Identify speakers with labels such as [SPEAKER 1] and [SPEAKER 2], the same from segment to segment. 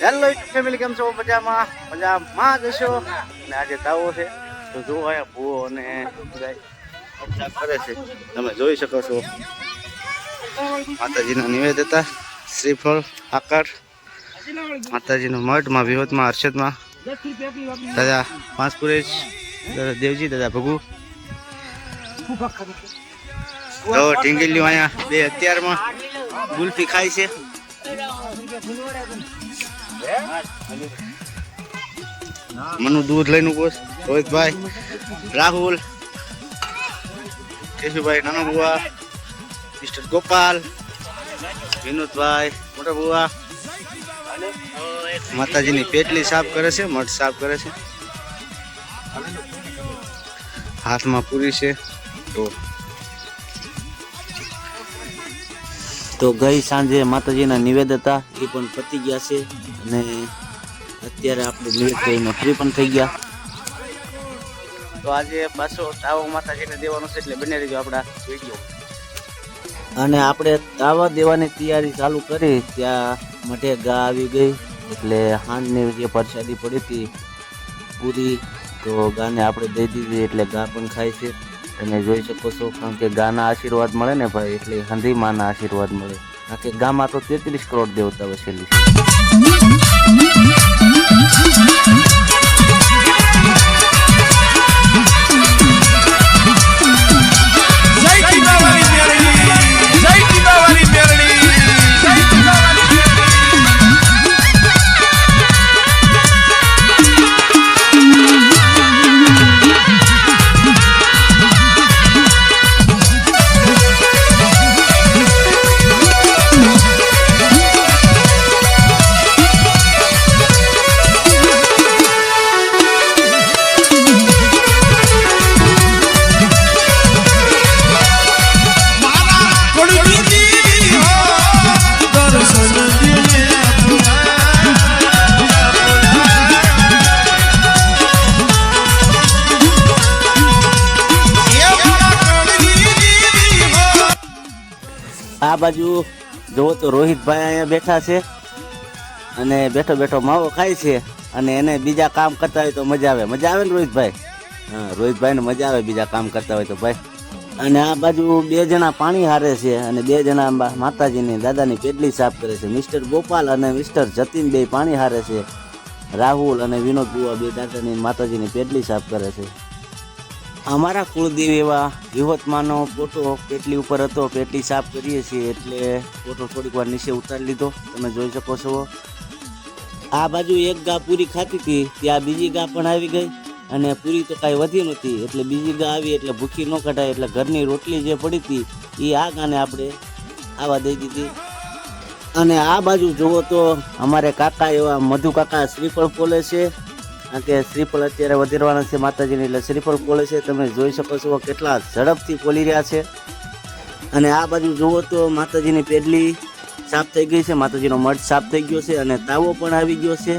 [SPEAKER 1] Hello family કેમ છો? મજામાં? મજામાં જશો અને આજે તાવો છે. તો જો અહીંયા ભૂવો અને કરે છે. તમે જોઈ શકો છો. માતાજીના નિવેદ હતા. શ્રીફળ, આકાર. માતાજીનો મઠમાં, વિહોતમાં હર્ષદમાં દાદા પાંચ પુરેશ દાદા દેવજી, દાદા ભગુ. તો ઢીંગલીઓ અહીંયા બે અત્યારમાં ગુલ્ફી ખાય છે. મનુ દૂધ લઈને ઊભો રોહિતભાઈ, રાહુલ, કેશુભાઈ, નાનો બુવા મિસ્ટર ગોપાલ, વિનોદભાઈ, મોટા બુવા માતાજીની પેટલી સાફ કરે છે મઠ સાફ કરે છે. હાથમાં પૂરી છે, તો. તો ગઈ સાંજે માતાજીના નિવેદ હતા, એ પણ પતી ગયા છે. અને અત્યારે આપણે નિવેદ કરીને ફ્રી પણ થઈ ગયા. તો આજે પાછો તાવો માતાજીને દેવાનો છે એટલે બને રહીજો આપણા વીડિયો અને આપણે તાવા દેવાની તૈયારી ચાલુ કરી ત્યાં મઢે ગા આવી ગઈ એટલે હાંડની જે પ્રસાદી પડી હતી પૂરી તો ગાને આપણે દઈ દીધી એટલે ગા પણ ખાય છે. તમે જોઈ શકો છો કારણ કે ગાના આશીર્વાદ મળે ને ભાઈ એટલે હંધી માના આશીર્વાદ મળે. કારણ કે ગામાં તો તેત્રીસ કરોડ દેવતા વસેલી છે. ・
[SPEAKER 2] おお!
[SPEAKER 1] આ બાજુ જુઓ તો રોહિતભાઈ અહીંયા બેઠા છે અને બેઠો બેઠો માવો ખાય છે અને એને બીજા કામ કરતા હોય તો મજા આવે. મજા આવે ને રોહિતભાઈ? હા, રોહિતભાઈને મજા આવે બીજા કામ કરતા હોય તો ભાઈ. અને આ બાજુ બે જણા પાણી હારે છે અને બે જણા માતાજીની દાદાની પેટલી સાફ કરે છે. મિસ્ટર ગોપાલ અને મિસ્ટર જતીન બે પાણી હારે છે. રાહુલ અને વિનોદ બુવા બે દાદાની માતાજીની પેટલી સાફ કરે છે. અમારા કુળદેવ એવા યુવતમાનો ફોટો પેટલી ઉપર હતો પેટલી સાફ કરીએ છીએ એટલે ફોટો થોડીક વાર નીચે ઉતારી લીધો. તમે જોઈ શકો છો. આ બાજુ એક ગા પૂરી ખાતી હતી, ત્યાં બીજી ગા પણ આવી ગઈ અને પૂરી તો કાંઈ વધી નહોતી. એટલે બીજી ગા આવી એટલે ભૂખી ન કઢાય, એટલે ઘરની રોટલી જે પડી હતી એ આ ગાને આપણે આવા દઈ દીધી. અને આ બાજુ જુઓ તો અમારે કાકા એવા મધુ કાકા શ્રીફળ પોલે છે. કારણ કે શ્રીફળ અત્યારે વધેરવાના છે માતાજીની, એટલે શ્રીફળ ફોલે છે. તમે જોઈ શકો છો કેટલા ઝડપથી ફોલી રહ્યા છે. અને આ બાજુ જુઓ તો માતાજીની પેડલી સાફ થઈ ગઈ છે. માતાજીનો મઠ સાફ થઈ ગયો છે અને તાવો પણ આવી ગયો છે.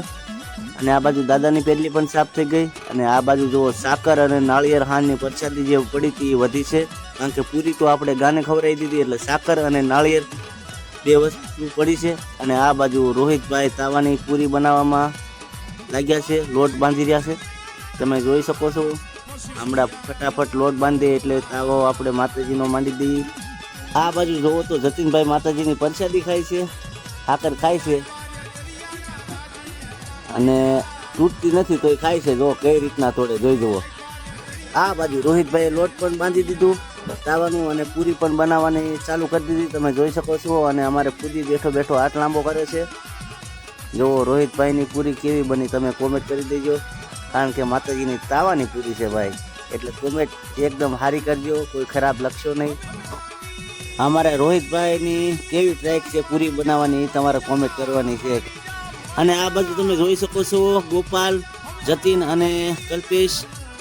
[SPEAKER 1] અને આ બાજુ દાદાની પેડલી પણ સાફ થઈ ગઈ. અને આ બાજુ જુઓ સાકર અને નાળિયેર હાનની પ્રસાદી જે પડી હતી, એ વધી છે. કારણ કે પૂરી તો આપણે ગાને ખવડાવી દીધી, એટલે સાકર અને નાળિયેર બે વસ્તુ પડી છે. અને આ બાજુ રોહિતભાઈ તાવાની પૂરી બનાવવામાં લાગ્યા છે, લોટ બાંધી રહ્યા છે. તમે જોઈ શકો છો, હમણાં ફટાફટ લોટ બાંધીએ એટલે તાવો આપણે માતાજીનો માંડી દઈએ. આ બાજુ જોવો તો જતીનભાઈ માતાજીની પરસાદી ખાય છે આકર ખાય છે. અને તૂટતી નથી તો એ ખાય છે, જો કઈ રીતના થોડે જોઈ જુઓ. આ બાજુ રોહિતભાઈએ લોટ પણ બાંધી દીધું, તાવાનું અને પૂરી પણ બનાવવાની ચાલુ કરી દીધી. તમે જોઈ શકો છો, અને અમારે પૂરી બેઠો બેઠો હાથ લાંબો કરે છે. જો રોહિતભાઈની પૂરી કેવી બની તમે કોમેન્ટ કરી દેજો. કારણ કે માતાજીની તાવાની પૂરી છે ભાઈ. એટલે કોમેન્ટ એકદમ સારી કરજો, કોઈ ખરાબ લખશો નહીં. અમારે રોહિતભાઈની કેવી ટ્રેક છે પૂરી બનાવવાની એ તમારે કોમેન્ટ કરવાની છે. અને આ બાજુ તમે જોઈ શકો છો ગોપાલ, જતીન અને કલ્પેશ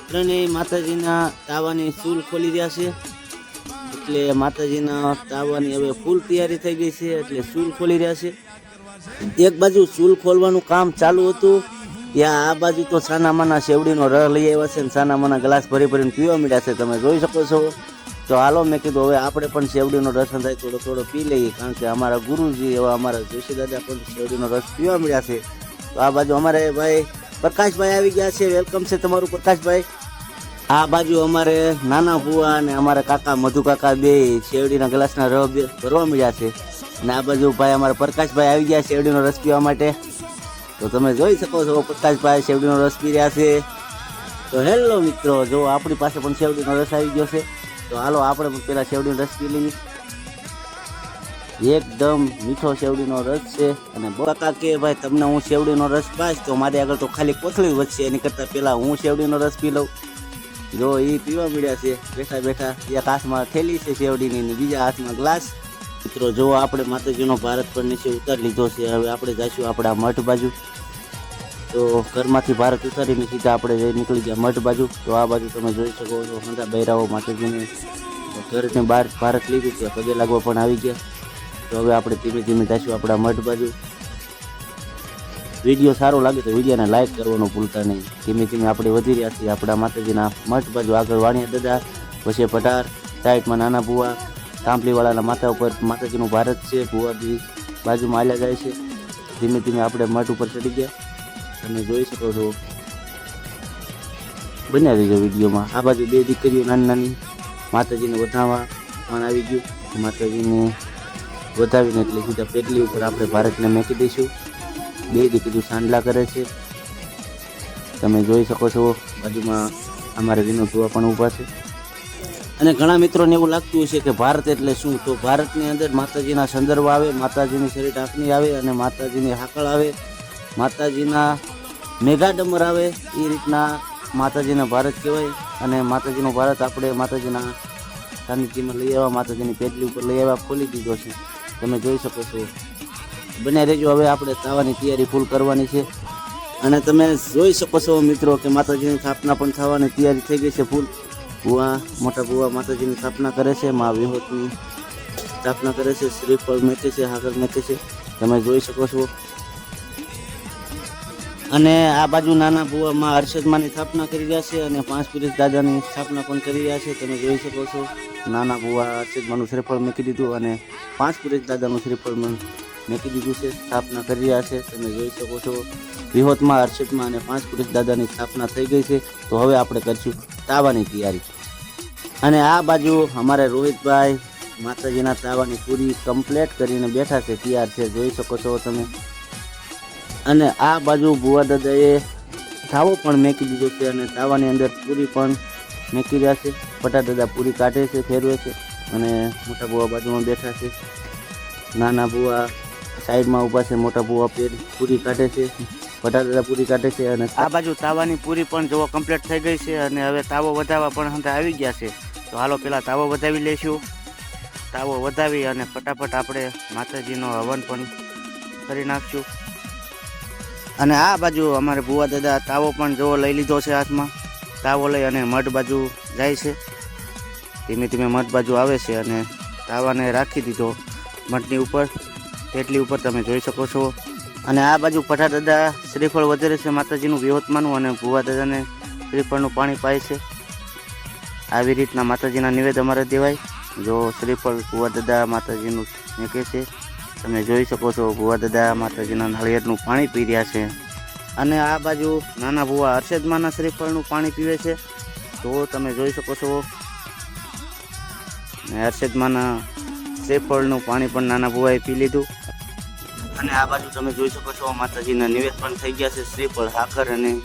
[SPEAKER 1] ત્રણેય માતાજીના તાવાની ચૂલ ખોલી રહ્યા છે. એટલે માતાજીના તાવાની હવે ફૂલ તૈયારી થઈ ગઈ છે, એટલે ચૂલ ખોલી રહ્યા છે. એક બાજુ ચૂલ ખોલવાનું કામ ચાલુ હતું. ત્યાં આ બાજુ તો સાનામાના શેવડીનો રસ લઈ આવ્યા છે અને સાનામાના ગ્લાસ ભરી ભરીને પીવા મળ્યા છે. તમે જોઈ શકો છો. તો હાલો મેં કીધું, હવે આપણે પણ શેવડીનો રસ થાય થોડો થોડો પી લઈએ. કારણ કે અમારા ગુરુજી એવા અમારા જોશી દાદા પણ શેવડીનો રસ પીવા મળ્યા છે. તો આ બાજુ અમારે ભાઈ પ્રકાશભાઈ આવી ગયા છે. વેલકમ છે તમારું પ્રકાશભાઈ. આ બાજુ અમારે નાના ભુવા અને અમારા કાકા મધુ કાકા બે શેવડીના ગ્લાસના રસ ભરવા મળ્યા છે. અને આ બાજુ ભાઈ અમારા પ્રકાશભાઈ આવી ગયા શેરડીનો રસ પીવા માટે. તો તમે જોઈ શકો છો પ્રકાશભાઈ શેરડીનો રસ પી રહ્યા છે. તો હેલો મિત્રો, જો આપણી પાસે પણ શેરડીનો રસ આવી ગયો છે, તો હાલો આપણે પણ પેલા શેરડીનો રસ પી લઈએ. એકદમ મીઠો શેવડીનો રસ છે અને બકા કે ભાઈ, તમને હું શેવડીનો રસ પાઈશ તો મારી આગળ તો ખાલી કોથળી વધશે, એની કરતાં પહેલાં હું શેવડીનો રસ પી લઉં. જો એ પીવા મળ્યા છે, બેઠા બેઠા, એક હાથમાં થેલી છે શેવડીની બીજા હાથમાં ગ્લાસ. મિત્રો, જો આપણે માતાજીનો ભારત પર નીચે ઉતારી લીધો છે, હવે આપણે જઈશું આપણા મઠ બાજુ. તો ઘરમાંથી ભારત ઉતારીને સીધા આપણે જઈ નીકળી ગયા મઠ બાજુ. તો આ બાજુ તમે જોઈ શકો છો, હંધા બૈરાઓ માતાજીને ઘરને બહાર ભારત લીધું છે, પગે લાગવા પણ આવી ગયા. તો હવે આપણે ધીમે ધીમે જઈશું આપણા મઠ બાજુ. વીડિયો સારો લાગે તો વિડીયોને લાઈક કરવાનું ભૂલતા નહીં. ધીમે ધીમે આપણે વધી રહ્યા છીએ આપણા માતાજીના મઠ બાજુ. આગળ વાણિયા દાદા, પછી પટાર સાઈડમાં નાના ભુવા કાંપલીવાળાના માથા ઉપર માતાજીનું ભારત છે ભુવાજી બાજુમાં આલ્યા જાય છે. ધીમે ધીમે આપણે મઠ ઉપર ચડી ગયા તમે જોઈ શકો છો. બન્યા રહીજો વિડીયોમાં. આ બાજુ બે દીકરીઓ નાની નાની માતાજીને વધાવવા પણ આવી ગયું. માતાજીને વધાવીને એટલે સીધા પેટલી ઉપર આપણે ભારતને મેકી દઈશું. બે દીકરીઓ સાંડલા કરે છે. તમે જોઈ શકો છો, બાજુમાં અમારે વિનોદ ભુવા પણ ઊભા છે. અને ઘણા મિત્રોને એવું લાગતું હશે કે ભારત એટલે શું? તો ભારતની અંદર માતાજીના સંદર્ભ આવે, માતાજીની શરીર ઢાંકણી આવે અને માતાજીની હાકળ આવે, માતાજીના મેઘા ડમર આવે, એ રીતના માતાજીના ભારત કહેવાય અને માતાજીનું ભારત આપણે માતાજીના સાનિધ્યમાં લઈ આવ્યા, માતાજીની પેટલી ઉપર લઈ આવ્યા, ખોલી દીધો છે. તમે જોઈ શકો છો. બને રહેજો. હવે આપણે તાવાની તૈયારી ફૂલ કરવાની છે. અને તમે જોઈ શકો છો મિત્રો કે માતાજીની સ્થાપના પણ થવાની તૈયારી થઈ ગઈ છે ફૂલ ભુવા, મોટા ભુવા માતાજીની સ્થાપના કરે છે, મા વિહોતની સ્થાપના કરે છે, શ્રીફળ મેચે છે, હાકર મેચે છે, તમે જોઈ શકો છો. અને આ બાજુ નાના ભુવામાં હર્ષદમાની સ્થાપના કરી રહ્યા છે અને પાંચ પુરુષ દાદાની સ્થાપના પણ કરી રહ્યા છે, તમે જોઈ શકો છો. નાના ભુવા હર્ષદમાનું શ્રીફળ મૂકી દીધું અને પાંચ પુરુષ દાદાનું શ્રીફળ મૂકી દીધું છે, સ્થાપના કરી રહ્યા છે, તમે જોઈ શકો છો. વિહોતમાં હર્ષદમાં અને પાંચ પુરુષ દાદાની સ્થાપના થઈ ગઈ છે, તો હવે આપણે કરીશું તાવાની તૈયારી. અને આ બાજુ અમારે રોહિતભાઈ માતાજીના તાવાની પૂરી કમ્પ્લેટ કરીને બેઠા છે, તૈયાર છે, જોઈ શકો છો તમે. અને આ બાજુ ભુવા દાદાએ તાવો પણ મેકી દીધો છે અને તાવાની અંદર પૂરી પણ મેકી રહ્યા છે. પટા દાદા પૂરી કાઢે છે, ફેરવે છે અને મોટા ભુવા બાજુમાં બેઠા છે. નાના ભુવા સાઈડમાં ઊભા છે, મોટા ભુવા પેર પૂરી કાઢે છે. પટા દાદા પૂરી કાઢે છે અને આ બાજુ તાવાની પૂરી પણ જોવો કમ્પ્લીટ થઈ ગઈ છે અને હવે તાવો વધારવા પણ હંતા આવી ગયા છે. તો હાલો પહેલાં તાવો વધાવી લઈશું તાવો વધાવી અને ફટાફટ આપણે માતાજીનો હવન પણ કરી નાખશું. અને આ બાજુ અમારે ભુવા દાદા તાવો પણ જોવો લઈ લીધો છે હાથમાં. તાવો લઈ અને મઢ બાજુ જાય છે. ધીમે ધીમે મઠ બાજુ આવે છે અને તાવાને રાખી દીધો. મઠની ઉપર, તેટલી ઉપર તમે જોઈ શકો છો. અને આ બાજુ પઠા દાદા શ્રીફળ વધારે છે, માતાજીનું વિહોતમાનું અને ભુવા દાદાને શ્રીફળનું પાણી પાય છે. આવી રીતના માતાજીના નિવેદ અમારે દેવાય. જો શ્રીફળ ભુવા દાદા માતાજીનું કહે છે. તમે જોઈ શકો છો, ભુવા દાદા માતાજીના નાળિયેરનું પાણી પી રહ્યા છે. અને આ બાજુ નાના ભુવા હર્ષદમાના શ્રીફળનું પાણી પીવે છે. તો તમે જોઈ શકો છો. હર્ષદ માના શ્રીફળનું પાણી પણ નાના ભુવાએ પી લીધું. અને આ બાજુ તમે જોઈ શકો છો, માતાજીના નિવેદ પણ થઈ ગયા છે, શ્રીફળ હાકર અને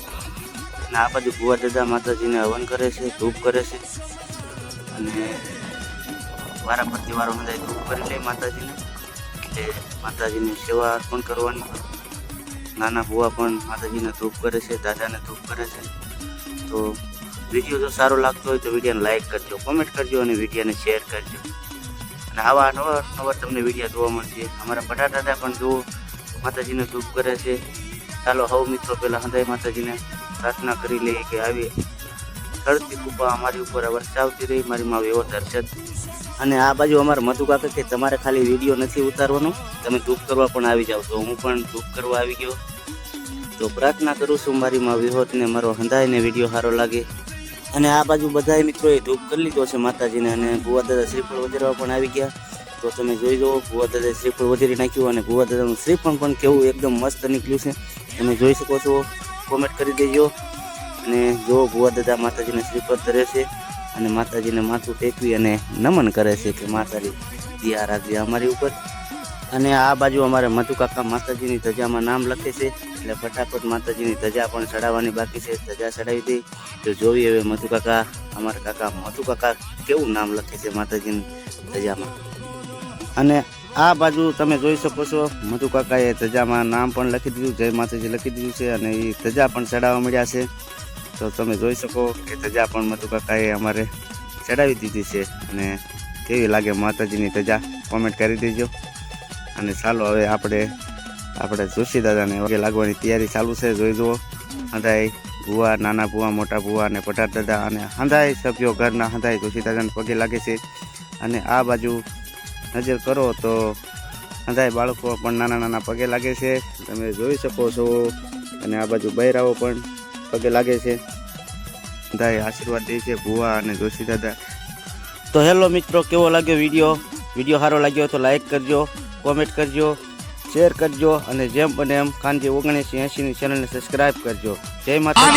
[SPEAKER 1] આ બાજુ ભુવા દાદા માતાજીને હવન કરે છે, ધૂપ કરે છે. અને વારા પરથી વારો બધા ધૂપ કરી લે માતાજીને. એટલે માતાજીની સેવા અર્પણ કરવાની. નાના ભુવા પણ માતાજીને ધૂપ કરે છે, દાદાને ધૂપ કરે છે. તો વીડિયો જો સારો લાગતો હોય તો વિડીયોને લાઈક કરજો કોમેન્ટ કરજો અને વિડીયોને શેર કરજો. અને આવા નવા નવા તમને વીડિયો જોવા મળશે. અમારા બટા દાદા પણ જુઓ, માતાજીને ધૂપ કરે છે. ચાલો હવ મિત્રો પહેલાં હૃદય માતાજીને પ્રાર્થના કરી લઈએ કે આવી ધરતી કૃપા અમારી ઉપર વરસાવતી રહી. મારી માં એવો દર્શન અને આ બાજુ અમારા મધુ કાકા કે તમારે ખાલી વીડિયો નથી ઉતારવાનો, તમે ધૂપ કરવા પણ આવી જાઓ તો હું પણ ધૂપ કરવા આવી ગયો. તો પ્રાર્થના કરું છું મારી માં વિહોતને, મારો હંધાઈને વીડિયો સારો લાગે. અને આ બાજુ બધાય મિત્રોએ ધૂપ કરી લીધો છે માતાજીને અને ભુવા દાદા શ્રીફળ વધારવા પણ આવી ગયા. તો તમે જોઈ જુઓ ભુવા દાદાએ શ્રીફળ વધારી નાખ્યું અને ભુવા દાદાનું શ્રીફળ પણ કેવું એકદમ મસ્ત નીકળ્યું છે. તમે જોઈ શકો છો કોમેન્ટ કરી દેજો. અને જો ભુવા દાદા માતાજીને શ્રીફળ ધરે છે અને માતાજીને માથું ટેકવી અને નમન કરે છે કે માતાજી દિયા રાખજે અમારી ઉપર. અને આ બાજુ અમારે મધુ કાકા માતાજીની ધજામાં નામ લખે છે, એટલે ફટાફટ માતાજીની ધજા પણ ચડાવવાની બાકી છે, ધજા ચડાવી દઈ તો જોઈએ હવે મધુ કાકા, અમારા કાકા મધુ કાકા કેવું નામ લખે છે માતાજીની ધજામાં. અને આ બાજુ તમે જોઈ શકો છો, મધુ કાકાએ ધજામાં નામ પણ લખી દીધું, જય માતાજી લખી દીધું છે અને એ ધજા પણ ચડાવવા મળ્યા છે. તો તમે જોઈ શકો કે તજા પણ મધુ કાકાએ અમારે ચડાવી દીધી છે અને કેવી લાગે માતાજીની ધજા? કોમેન્ટ કરી દેજો. અને ચાલો હવે આપણે આપણે જોશી દાદાને વગે લાગવાની તૈયારી ચાલુ છે. જોઈ જુઓ. હંધાઈ ભુવા, નાના ભુવા, મોટા ભુવા અને પટાર દાદા અને હંધાઈ સભ્યો ઘરના હંધાઈ જોશી દાદાને પગે લાગે છે. અને આ બાજુ નજર કરો તો હંધાઈ બાળકો પણ નાના નાના પગે લાગે છે. તમે જોઈ શકો છો. અને આ બાજુ બૈરાઓ પણ પગે લાગે છે. હંધાઈ આશીર્વાદ દે છે ભુવા અને જોશી દાદા. તો હેલો મિત્રો કેવો લાગ્યો વીડિયો? વીડિયો સારો લાગ્યો તો લાઈક કરજો કોમેન્ટ કરજો શેર કરજો અને જેમ બને એમ ખાનજી ઓગણીસી એંશીની ચેનલને સબસ્ક્રાઈબ કરજો. જય માતા